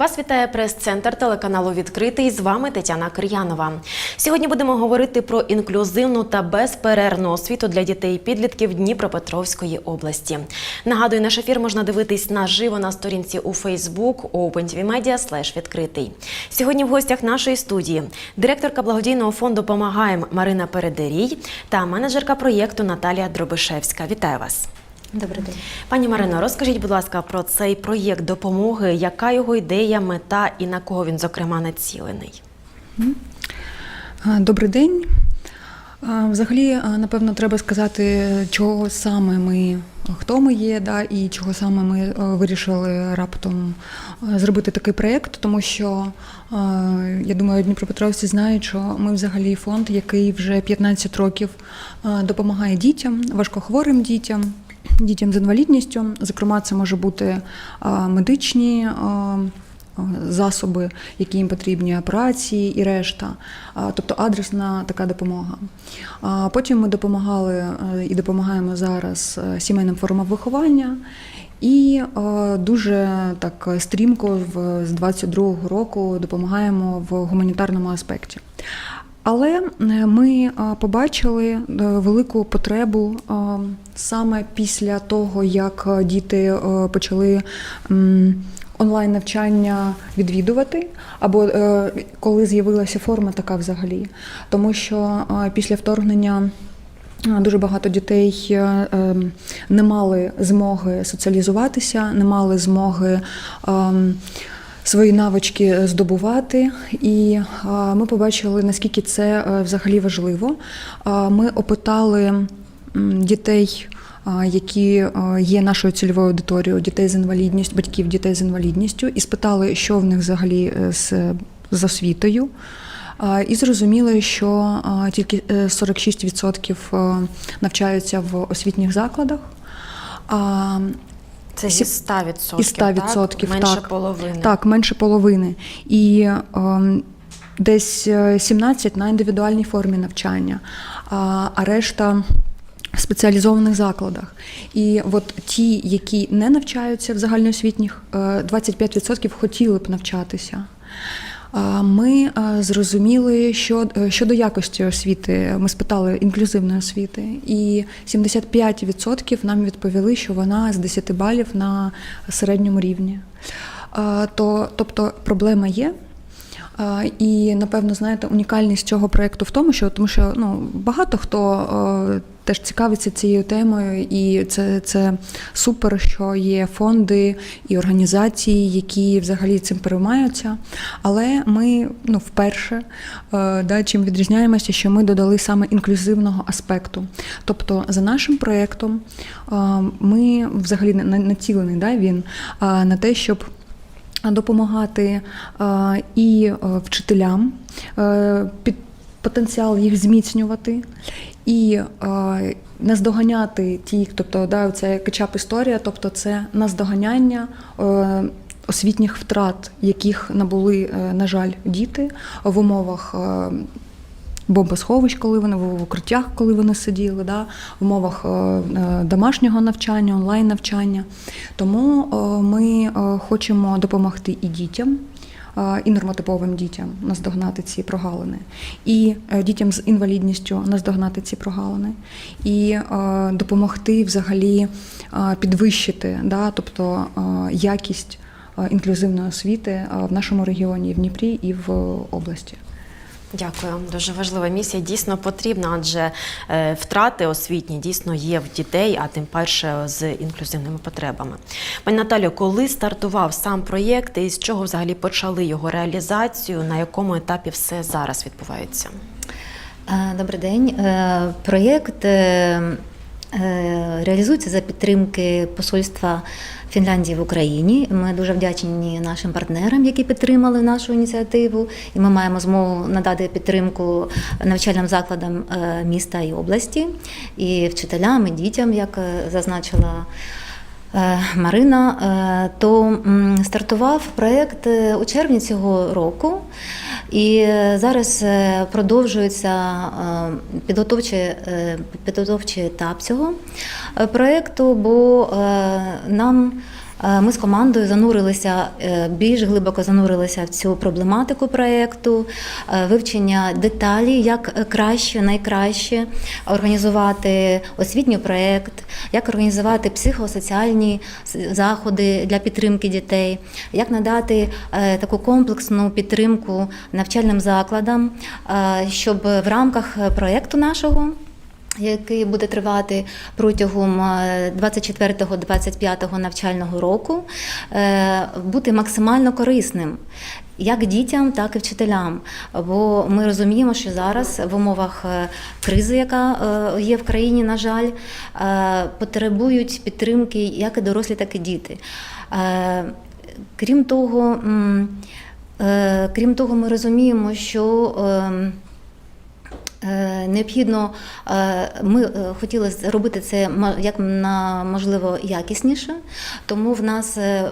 Вас вітає прес-центр телеканалу Відкритий. З вами Тетяна Кир'янова. Сьогодні будемо говорити про інклюзивну та безперервну освіту для дітей і підлітків Дніпропетровської області. Нагадую, наш ефір можна дивитись наживо на сторінці у Facebook OpenTVMedia відкритий. Сьогодні в гостях нашої студії директорка благодійного фонду Помагаєм Марина Передерій та менеджерка проєкту Наталія Дробишевська. Вітаю вас. Добрий день. Пані Марино, розкажіть, будь ласка, про цей проєкт допомоги, яка його ідея, мета і на кого він, зокрема, націлений? Добрий день. Взагалі, напевно, треба сказати, чого саме ми, хто ми є, да, і чого саме ми вирішили раптом зробити такий проєкт, тому що я думаю, Дніпропетровці знають, що ми взагалі фонд, який вже 15 років допомагає дітям, важкохворим дітям, дітям з інвалідністю. Зокрема, це може бути е, медичні. е, засоби, які їм потрібні, операції і решта, тобто адресна така допомога. Потім ми допомагали е, і допомагаємо зараз е, сімейним формам виховання. І е, дуже так стрімко з 22-го року допомагаємо в гуманітарному аспекті. Але е, ми е, побачили е, велику потребу саме після того, як діти почали онлайн навчання відвідувати, або коли з'явилася форма така взагалі. Тому що після вторгнення. Дуже багато дітей не мали змоги соціалізуватися, не мали змоги ем, свої навички здобувати. І ми побачили, наскільки це е, взагалі важливо. Ми опитали дітей. Які е, є нашою цільовою аудиторією дітей з інвалідністю, батьків дітей з інвалідністю, і спитали, що в них взагалі е, з, з освітою. І зрозуміли, що тільки е, 46% е, навчаються в освітніх закладах. Це зі 100%, і 100%, так? менше так. половини. Так, менше половини. І ем, десь е, 17 на індивідуальній формі навчання, а, а решта в спеціалізованих закладах. І от ті, які не навчаються в загальноосвітніх, е, 25% хотіли б навчатися. Ми зрозуміли, що е, щодо якості освіти, ми спитали інклюзивної освіти, і 75% нам відповіли, що вона з 10 балів на середньому рівні. То, тобто проблема є. І напевно, знаєте, унікальність цього проєкту в тому, що тому що ну багато хто е, теж цікавиться цією темою, і це, це супер, що є фонди і організації, які взагалі цим переймаються. Але ми ну, вперше е, да, чим відрізняємося, що ми додали саме інклюзивного аспекту. Тобто, за нашим проєктом е, ми взагалі на- націлені да, він на те, щоб допомагати е, і вчителям під потенціал їх зміцнювати і е, наздоганяти ті, тобто да, це кетчап історія, тобто це наздоганяння. е, Освітніх втрат, яких набули, е, на жаль, діти в умовах е, бомбосховищ, коли вони в укриттях, коли вони сиділи, да, в умовах е, домашнього навчання, онлайн навчання. Тому ми хочемо допомогти і дітям. Е, І нормотиповим дітям наздогнати ці прогалини, і е, дітям з інвалідністю наздогнати ці прогалини, і е, допомогти взагалі підвищити, да, тобто якість інклюзивної освіти в нашому регіоні, в Дніпрі і в області. Дякую. Дуже важлива місія. Дійсно потрібна, адже е, втрати освітні дійсно є в дітей, а тим паче з інклюзивними потребами. Пані Наталю, коли стартував сам проєкт і з чого взагалі почали його реалізацію, на якому етапі все зараз відбувається? Е, Добрий день. Е, Проєкт реалізується за підтримки посольства Фінляндії в Україні. Ми дуже вдячні нашим партнерам, які підтримали нашу ініціативу, і ми маємо змогу надати підтримку навчальним закладам е, міста і області, і вчителям, і дітям, як е, зазначила. Е, Марина, е, то стартував проєкт е, у червні цього року, і зараз продовжується підготовчий, підготовчий етап цього проєкту, бо нам Ми з командою занурилися е, більш глибоко занурилися в цю проблематику проєкту, е, вивчення деталі, як е, краще, найкраще організувати освітній проєкт, як організувати психосоціальні заходи для підтримки дітей, як надати е, таку комплексну підтримку навчальним закладам, е, щоб в рамках е, проєкту нашого який буде тривати протягом е, 24-25 навчального року, е, бути максимально корисним. Як дітям, так і вчителям. Бо ми розуміємо, що зараз в умовах е, кризи, яка е, є в країні, на жаль, е, потребують підтримки як і дорослі, так і діти. Е, Крім того, е, крім того, ми розуміємо, що ем, Е, Необхідно, е, ми е, хотіли зробити це як на можливо якісніше, тому в нас е, е,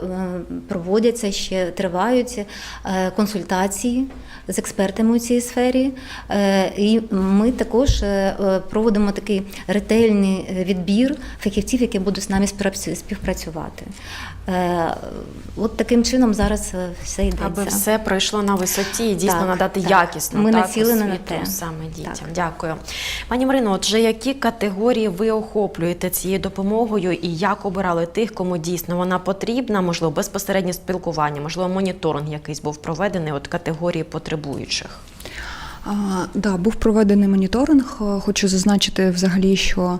проводяться ще тривають е, консультації з експертами у цій сфері. Е, І ми також е, е, проводимо такий ретельний е, відбір фахівців, які будуть з нами співпрацювати. Е, От таким чином зараз е, все йдеться. Аби все пройшло на висоті і дійсно Так, надати так. якісну Ми так, націлені на те. саме дітям. Так. Дякую. Пані Марино, отже, які категорії ви охоплюєте цією допомогою і як обирали тих, кому дійсно вона потрібна? Можливо, безпосереднє спілкування, можливо, моніторинг якийсь був проведений от категорії потребуючих. А, Да, був проведений моніторинг. Е, Хочу зазначити взагалі, що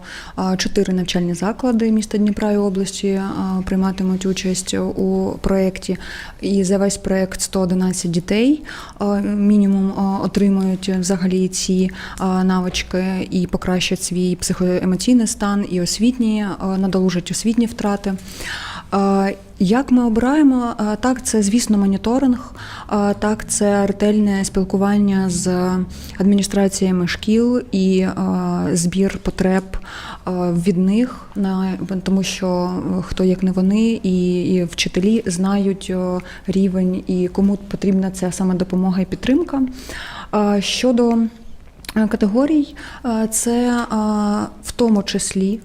чотири навчальні заклади міста Дніпра і області прийматимуть участь у проєкті. І за весь проєкт 111 дітей мінімум отримують взагалі ці навички і покращать свій психоемоційний стан і освітні, надолужать освітні втрати. Як ми обираємо? Так, це звісно моніторинг, так, це ретельне спілкування з адміністраціями шкіл і збір потреб від них, тому що е, хто як не вони, і, вчителі знають рівень і кому потрібна ця саме допомога і підтримка. Щодо Е, Категорій е, це в тому числі,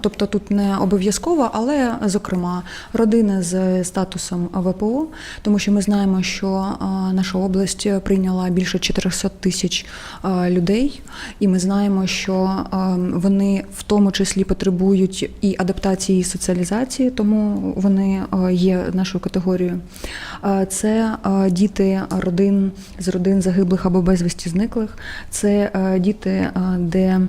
тобто тут не обов'язково, але зокрема родини з статусом ВПО, тому що ми знаємо, що е, наша область прийняла більше 400 тисяч е, людей, і ми знаємо, що е, вони в тому числі потребують і адаптації, і соціалізації, тому вони е, є нашою категорією. Е, Це е, діти родин з родин загиблих або безвісті зниклих. Це е, діти, е, де е,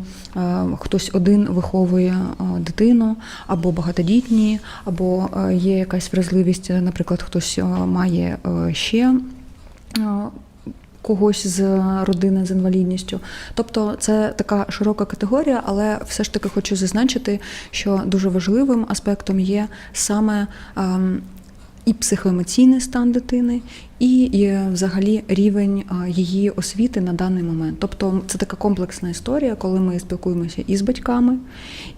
хтось один виховує е, дитину, або багатодітні, або е, є якась вразливість, е, наприклад, хтось е, має е, ще. е, Когось з родини з інвалідністю, тобто це така широка категорія, але все ж таки хочу зазначити, що дуже важливим аспектом є саме ем, і психоемоційний стан дитини, і, взагалі рівень її освіти на даний момент. Тобто це така комплексна історія, коли ми спілкуємося і з батьками,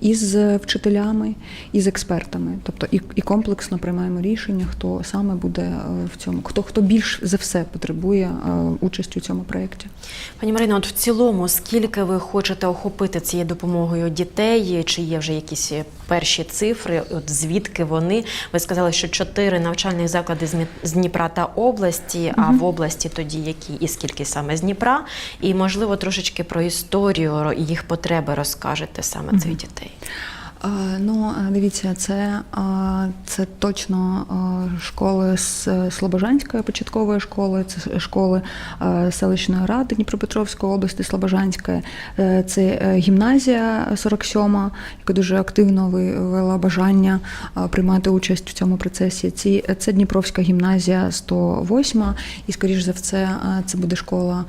і з вчителями, і з експертами. Тобто і, і комплексно приймаємо рішення, хто саме буде е, в цьому, хто хто більш за все потребує е, участі у цьому проєкті. Пані Марино, от в цілому, скільки ви хочете охопити цією допомогою дітей? Чи є вже якісь перші цифри? От звідки вони? Ви сказали, що чотири навчальних заклади з Дніпра та області, а в області тоді які і скільки саме з Дніпра? І можливо трошечки про історію і їх потреби розкажете саме цих дітей. А, Ну, дивіться, це, це точно школи з е, Слобожанської початкової школи, це школи е, селищної ради Дніпропетровської області, Слобожанської, Е, це е, гімназія 47, яка дуже активно виявила бажання приймати участь в цьому процесі. Ці, це Дніпровська гімназія 108, і, скоріш за все, це буде школа.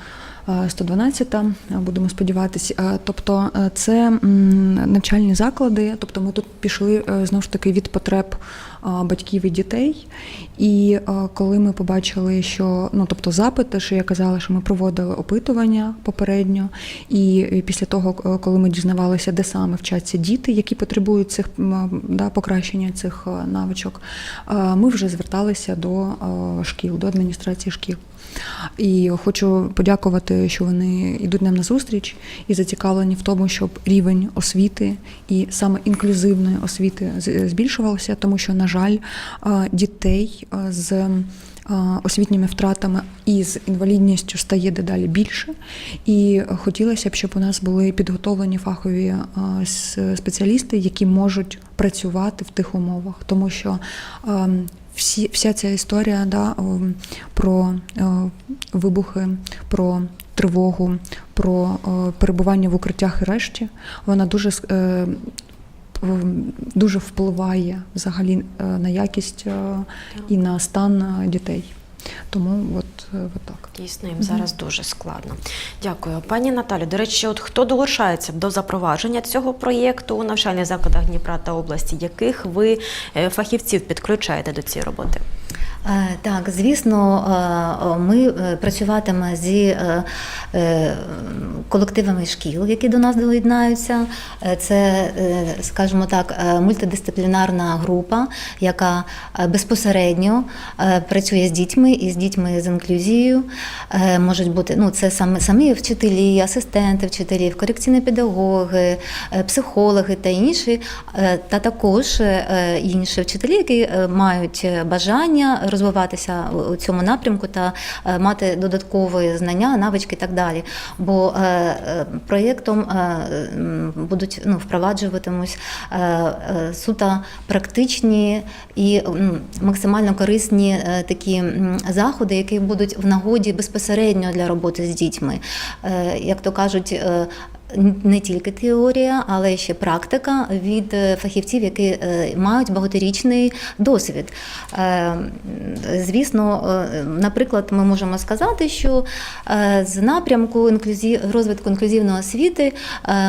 112, будемо сподіватися. Тобто це навчальні заклади, тобто ми тут пішли е, знову ж таки від потреб батьків і дітей. І коли ми побачили, що ну тобто запити, що я казала, що ми проводили опитування попередньо, і після того, коли ми дізнавалися, де саме вчаться діти, які потребують цих да, покращення цих е, навичок, е, ми вже зверталися до е, шкіл, до адміністрації шкіл. І хочу подякувати, що вони йдуть нам на зустріч і зацікавлені в тому, щоб рівень освіти і саме інклюзивної освіти збільшувався, тому що, на на жаль, е, дітей е, з е, освітніми втратами і з інвалідністю стає дедалі більше. І хотілося б, щоб у нас були підготовлені фахові спеціалісти, які можуть працювати в тих умовах, тому що всі, вся ця історія да, про вибухи, про тривогу, про перебування в укриттях і решті, вона дуже дуже впливає взагалі е, на якість е, і на стан е, дітей. Тому от, от так. Дійсно, їм зараз дуже складно. Дякую, пані Наталю. До речі, от хто долучається до запровадження цього проєкту у навчальних закладах Дніпра та області, яких ви фахівців підключаєте до цієї роботи? Е, Так, звісно, е, ми е, працюватиме зі колективами шкіл, які до нас доєднаються. Це, скажімо так, мультидисциплінарна група, яка безпосередньо працює з дітьми і з дітьми з інклюзією. Можуть бути ну, це саме самі вчителі, асистенти вчителів, корекційні педагоги, психологи та інші, та також інші вчителі, які мають бажання розвиватися у- цьому напрямку та е, мати додаткові знання, навички і так далі. Бо е, е, проєктом будуть ну, впроваджуватимуть суто практичні і максимально корисні такі заходи, які будуть в нагоді безпосередньо для роботи з дітьми. Як то кажуть, не тільки теорія, але ще практика від е, фахівців, які е, мають багаторічний досвід. Е, Звісно, наприклад, ми можемо сказати, що з напрямку розвитку інклюзивної освіти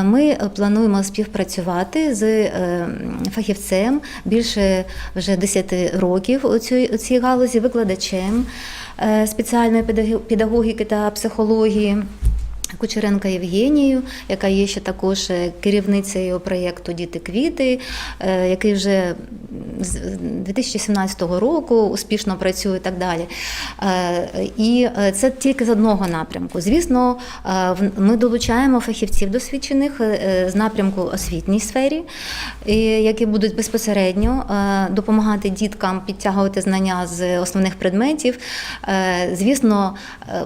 ми плануємо співпрацювати з фахівцем більше вже 10 років у цій, у цій галузі, викладачем спеціальної педагогіки та психології. Кучеренка Євгенію, яка є ще також е, керівницею проєкту Діти квіти, е, який вже з 2017 року успішно працює і так далі. Е, І це тільки з одного напрямку. Звісно, ми долучаємо фахівців досвідчених з напрямку освітній сфері, які будуть безпосередньо допомагати діткам підтягувати знання з основних предметів. Звісно,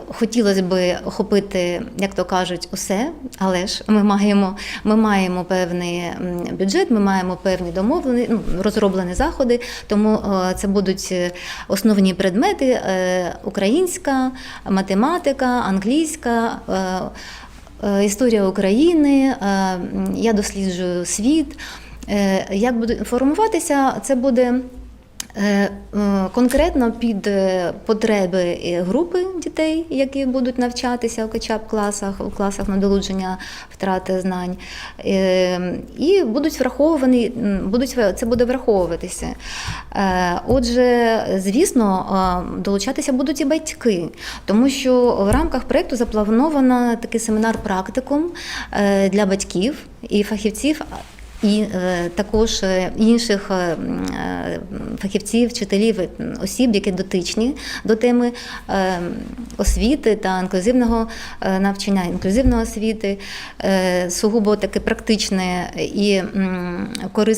хотілося б охопити, як то кажуть, усе, але ж ми маємо, ми маємо певний бюджет, ми маємо певні домовлені, ну, розроблені заходи, тому е, це будуть е, основні предмети: е, українська, математика, англійська. Історія України, я досліджую світ. Як буде формуватися, це буде Конкретно під е, потреби е, групи дітей, які будуть навчатися в б класах, у класах надолудження втрати знань, Е, і будуть враховані, будуть це буде враховуватися. Е, Отже, звісно, е, долучатися будуть і батьки, тому що в рамках проєкту заплановано такий семінар практикум е, для батьків і фахівців. І е, також е, інших е, фахівців, вчителів, осіб, які дотичні до теми освіти та інклюзивного навчання, інклюзивної освіти, сугубо таке практичне і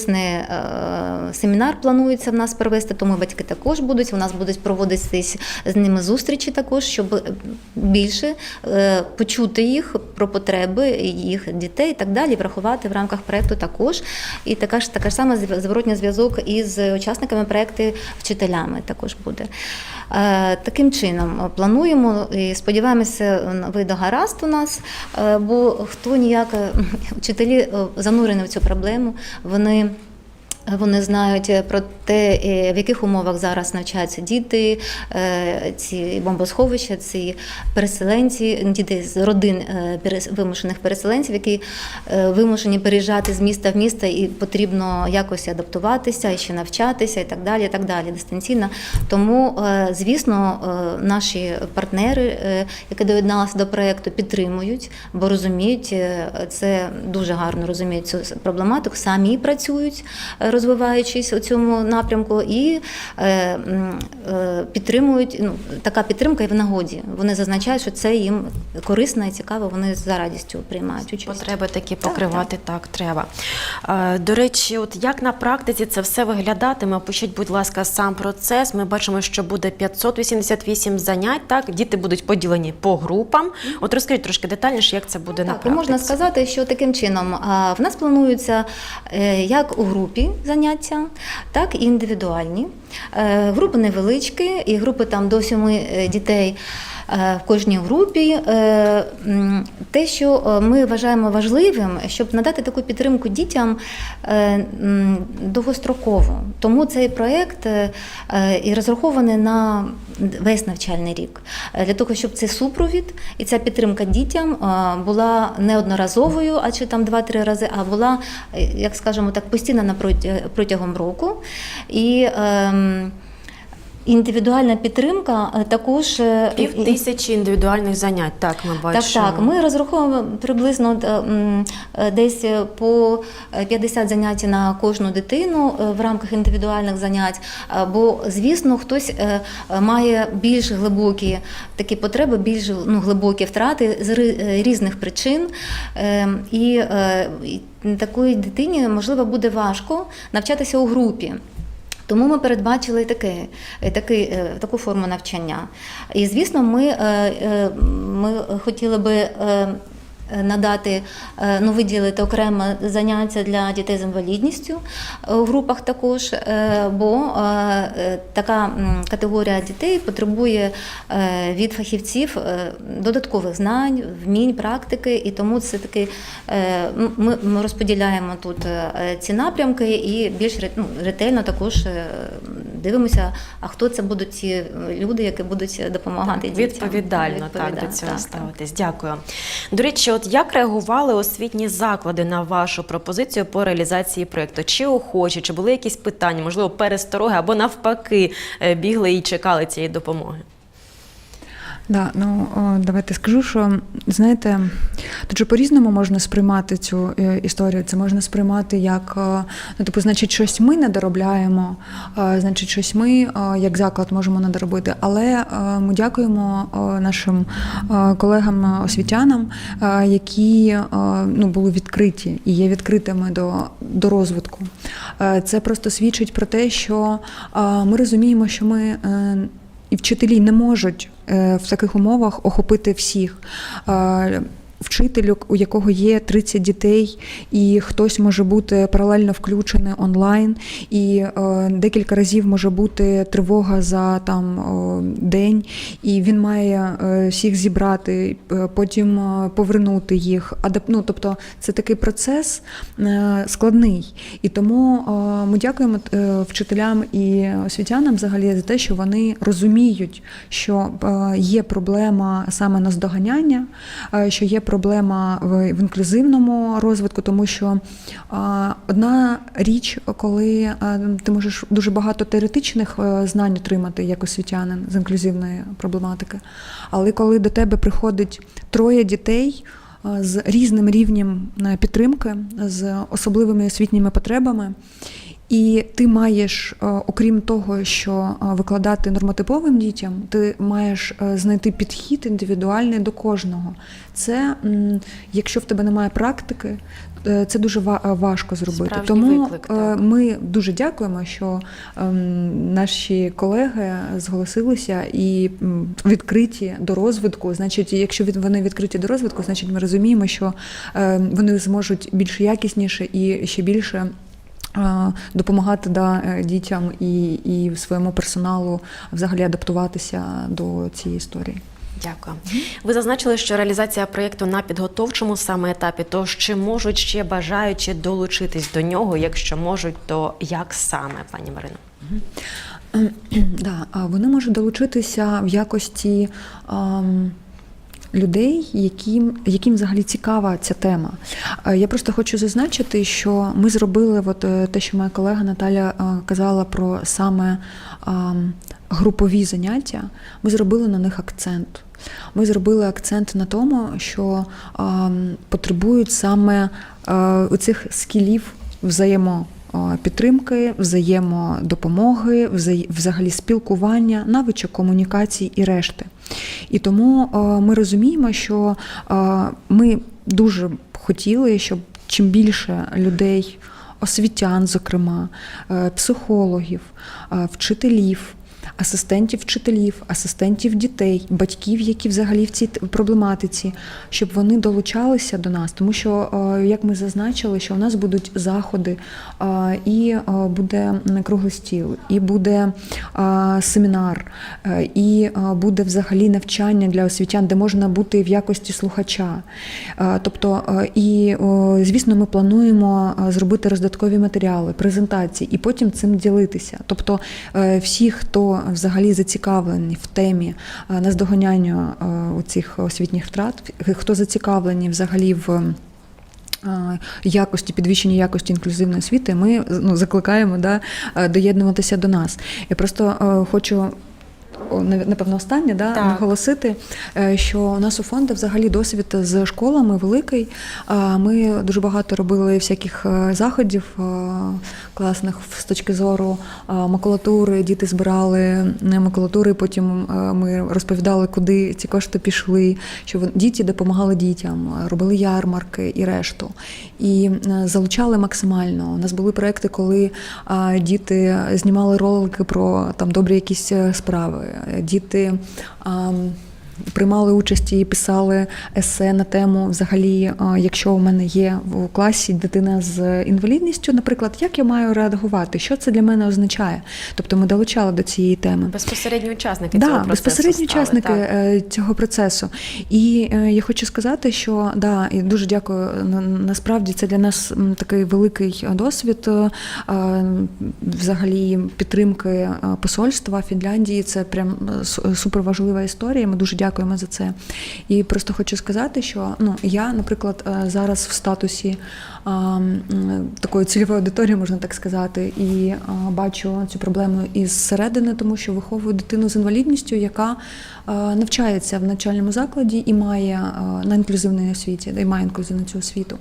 е, семінар планується в нас провести, тому батьки також будуть. У нас будуть проводитись з ними зустрічі також, щоб більше почути їх про потреби їх дітей і так далі, врахувати в рамках проекту також. І така ж така ж сама зв- зворотня зв'язок із учасниками проекту вчителями також буде. Е, Таким чином е, плануємо і сподіваємося, е, вийде гаразд у нас, бо хто ніяк вчителі занурені в цю проблему, вони. Вони знають е, про те, е, в яких умовах зараз навчаються діти, е, ці бомбосховища, ці переселенці, діти з родин е, вимушених переселенців, які е, вимушені переїжджати з міста в місто, і потрібно якось адаптуватися, і ще навчатися, і так далі, і так далі, дистанційно. Тому, е, звісно, е, наші партнери, е, які доєдналися до проєкту, підтримують, бо розуміють, е, це дуже гарно розуміють цю проблематику, самі працюють, е, розвиваючись у цьому напрямку, і е, е, підтримують. Ну, така підтримка і в нагоді. Вони зазначають, що це їм корисно і цікаво. Вони за радістю приймають участь. Потреби такі покривати так, треба. Е, До речі, от як на практиці це все виглядатиме? Опишіть, будь ласка, сам процес. Ми бачимо, що буде 588 занять. Так, діти будуть поділені по групам. От розкажіть трошки детальніше, як це буде на Так, і практиці. можна сказати, що таким чином в нас плануються як у групі заняття, так і індивідуальні. Е, Групи невеличкі, і групи там до сьоми е, дітей. Е, В кожній групі Е, те, що е, ми вважаємо важливим, щоб надати таку підтримку дітям довгостроково. Тому цей проєкт і розрахований на весь навчальний рік для того, щоб цей супровід і ця підтримка дітям була не одноразовою, а чи там два-три рази, а була, як скажемо так, постійна протягом року. І ем, індивідуальна підтримка е, також е, Пів тисячі індивідуальних занять. Так, ми так, бачимо. так. Ми розраховуємо приблизно е, десь по е, 50 занять на кожну дитину в рамках індивідуальних занять. Бо, звісно, хтось має більш глибокі такі потреби, більш ну, глибокі втрати з різних причин. І такої дитині можливо буде важко навчатися у групі. Тому ми передбачили таке, таки, е, таку форму навчання. І звісно, ми, е, е, ми хотіли би. Надати е, ну, виділити окреме заняття для дітей з інвалідністю у групах також, е, бо е, така категорія дітей потребує від фахівців додаткових знань, вмінь, практики, і тому це таки ми, розподіляємо тут ці напрямки і більш ну, ретельно також дивимося, а хто це будуть ті люди, які будуть допомагати дітям. Відповідально, так до цього так, ставитись. Дякую. До речі, от як реагували освітні заклади на вашу пропозицію по реалізації проєкту? Чи охочі, чи були якісь питання, можливо, перестороги або навпаки е, бігли і чекали цієї допомоги? Да, ну давайте скажу, що знаєте, тут же по-різному можна сприймати цю е, історію. Це можна сприймати як е, ну, типу, значить, щось ми не доробляємо, е, значить, щось ми як заклад можемо не доробити. Але ми дякуємо нашим колегам освітянам, е, які ну, були відкриті і є відкритими до, до розвитку. Це просто свідчить про те, що ми розуміємо, що ми. І вчителі не можуть е, в таких умовах охопити всіх. Е, Вчителю, у якого є 30 дітей, і хтось може бути паралельно включений онлайн, і е, декілька разів може бути тривога за там о, день, і він має е, всіх зібрати, е, потім е, повернути їх. Адап... Ну, тобто це такий процес е, складний. І тому е, ми дякуємо е, вчителям і освітянам взагалі за те, що вони розуміють, що е, є проблема саме наздоганяння, е, що є проблема в, в інклюзивному розвитку, тому що одна річ, коли ти можеш дуже багато теоретичних е, знань отримати як освітянин з інклюзивної проблематики, але коли до тебе приходить троє дітей. З різним рівнем е, підтримки, з особливими освітніми потребами, і ти маєш, е, окрім того, що е, викладати нормотиповим дітям, ти маєш е, знайти підхід індивідуальний до кожного. Це якщо в тебе немає практики, це дуже ва- важко зробити. Справжній Тому виклик, так. ми дуже дякуємо, що ем, наші колеги зголосилися і відкриті до розвитку. Значить, якщо вони відкриті до розвитку, значить ми розуміємо, що е, вони зможуть більш якісніше і ще більше. Допомагати да, е, дітям і, і своєму персоналу взагалі адаптуватися до цієї історії. Дякую. Ви зазначили, що реалізація проєкту на підготовчому саме етапі. Тож чи можуть ще бажаючі долучитись до нього? Якщо можуть, то як саме, пані Марино? Да, вони можуть долучитися в якості ам, людей, яким, яким взагалі цікава ця тема. Е, Я просто хочу зазначити, що ми зробили от, е, те, що моя колега Наталя е, казала про саме групові заняття. Ми зробили на них акцент. Ми зробили акцент на тому, що потребують саме е, цих скілів взаємо підтримки, взаємодопомоги, взагалі спілкування, навичок комунікації і решти. І тому ми розуміємо, що ми дуже б хотіли, щоб чим більше людей, освітян, зокрема, е, психологів, вчителів. Асистентів вчителів, асистентів дітей, батьків, які взагалі в цій проблематиці, щоб вони долучалися до нас, тому що, е, як ми зазначили, що у нас будуть заходи, е, і е, буде круглий стіл, і буде семінар, і буде взагалі навчання для освітян, де можна бути в якості слухача. Тобто, і звісно, ми плануємо зробити роздаткові матеріали, презентації і потім цим ділитися. Тобто, всі, хто взагалі зацікавлені в темі е, наздоганяння е, цих освітніх втрат, хто зацікавлені взагалі в. е, Якості підвищення якості інклюзивної освіти, ми ну, закликаємо да, доєднуватися до нас. Я просто е, хочу напевно останнє да, Так. наголосити, що у нас у фонду взагалі досвід з школами великий. Ми дуже багато робили всяких заходів класних з точки зору е, макулатури. Діти збирали е, макулатури, потім е, ми розповідали, куди ці кошти пішли, що діти допомагали дітям, робили ярмарки і решту. І залучали максимально. У нас були проекти, коли діти знімали ролики про там добрі якісь справи. Діти приймали участь і писали есе на тему взагалі, якщо у мене є в класі дитина з інвалідністю, наприклад, як я маю реагувати, що це для мене означає. Тобто ми долучали до цієї теми. Безпосередні учасники цього процесу безпосередні стали, учасники так. е, цього процесу. І е, я хочу сказати, що да, і дуже дякую. Насправді це для нас такий великий е, досвід. е, е, Взагалі підтримки е, посольства Фінляндії. Це прям е, суперважлива історія. Ми дуже дякуємо за це. І просто хочу сказати, що ну я, наприклад, е, зараз в статусі а, такої цільової аудиторії, можна так сказати, і а, бачу цю проблему із середини, тому що виховую дитину з інвалідністю, яка а, навчається в навчальному закладі і має а, на інклюзивній освіті, і має інклюзивну цю освіту.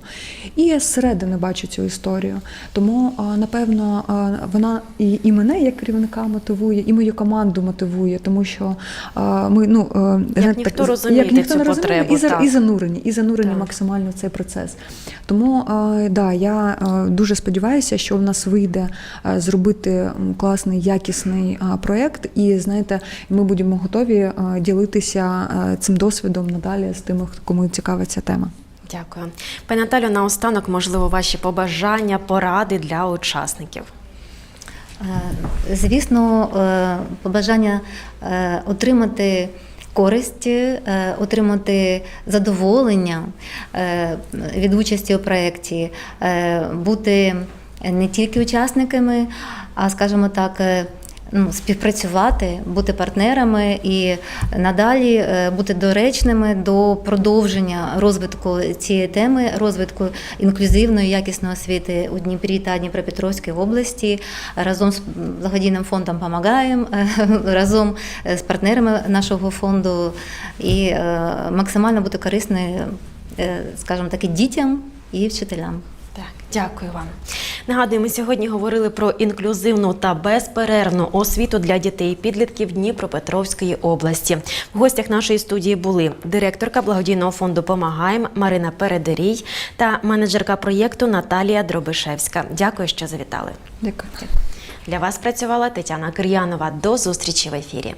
І я зсередини бачу цю історію. Тому, а, напевно, а, вона і, і мене як керівника мотивує, і мою команду мотивує, тому що а, ми ну е, знаєте, ніхто цю не розуміє, потребу, і, за- так. і занурені, і занурені Так. максимально в цей процес. Тому е, да, я е, дуже сподіваюся, що в нас вийде е, зробити класний, якісний е, проєкт, і знаєте, ми будемо готові е, ділитися е, цим досвідом надалі з тими, хто- кому цікава ця тема. Дякую. Пані Наталю, наостанок, можливо, ваші побажання, поради для учасників. Звісно, побажання отримати користь, е, отримати задоволення е, від участі у проєкті, е, бути не тільки учасниками, а скажімо так. Е, ну, співпрацювати, бути партнерами і надалі е, бути доречними до продовження розвитку цієї теми, розвитку інклюзивної якісної освіти у Дніпрі та Дніпропетровській області. Разом з благодійним фондом «Помагаєм», разом з партнерами нашого фонду і е, максимально бути корисною, е, скажімо так, дітям і вчителям. Так, дякую вам. Нагадую, ми сьогодні говорили про інклюзивну та безперервну освіту для дітей і підлітків Дніпропетровської області. В гостях нашої студії були директорка благодійного фонду Помагаєм Марина Передерій та менеджерка проєкту Наталія Дробишевська. Дякую, що завітали. Дякую. Для вас працювала Тетяна Кир'янова. До зустрічі в ефірі.